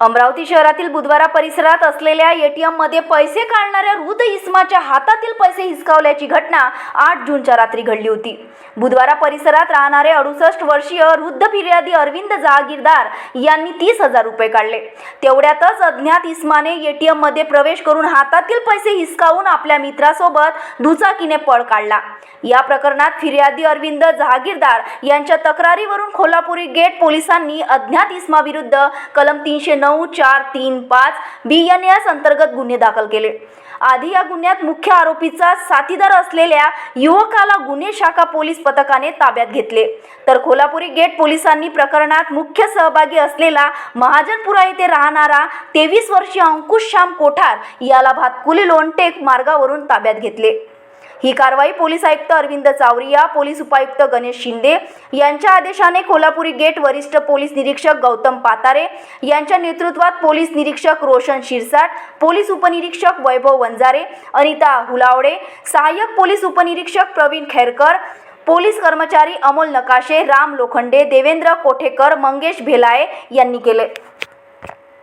अमरावती शहरातील बुधवारा परिसरात असलेल्या एटीएममध्ये पैसे काढणाऱ्या वृद्ध इस्माच्या हातातील पैसे हिसकावल्याची घटना आठ जूनच्या रात्री घडली होती. बुधवारा परिसरात राहणारे अडुसष्ट वर्षीय वृद्ध फिर्यादी अरविंद जहागीरदार यांनी तीस हजार रुपये काढले. तेवढ्यातच अज्ञात इस्माने एटीएममध्ये प्रवेश करून हातातील पैसे हिसकावून आपल्या मित्रासोबत दुचाकीने पळ काढला. या प्रकरणात फिर्यादी अरविंद जहागीरदार यांच्या तक्रारीवरून कोल्हापुरी गेट पोलिसांनी अज्ञात इस्माविरुद्ध कलम तीनशे नऊ चार तीन पाच बी एन एस अंतर्गत गुन्हे दाखल केले. आधी या गुन्ह्यात मुख्य आरोपीचा साथीदार असलेल्या युवकाला गुन्हे शाखा पोलीस पथकाने ताब्यात घेतले. तर कोल्हापुरी गेट पोलिसांनी प्रकरणात मुख्य सहभागी असलेला महाजनपुरा येथे राहणारा तेवीस वर्षीय अंकुश श्याम कोठार याला भातकुली लोणटेक मार्गावरून ताब्यात घेतले. ही कारवाई पोलीस आयुक्त अरविंद चावरिया पोलीस उपायुक्त गणेश शिंदे यांच्या आदेशाने कोल्हापुरी गेट वरिष्ठ पोलीस निरीक्षक गौतम पातारे यांच्या नेतृत्वात पोलीस निरीक्षक रोशन शिरसाट पोलीस उपनिरीक्षक वैभव वंजारे अनिता हुलावडे सहाय्यक पोलीस उपनिरीक्षक प्रवीण खैरकर पोलीस कर्मचारी अमोल नकाशे राम लोखंडे देवेंद्र कोठेकर मंगेश भेलाये यांनी केले.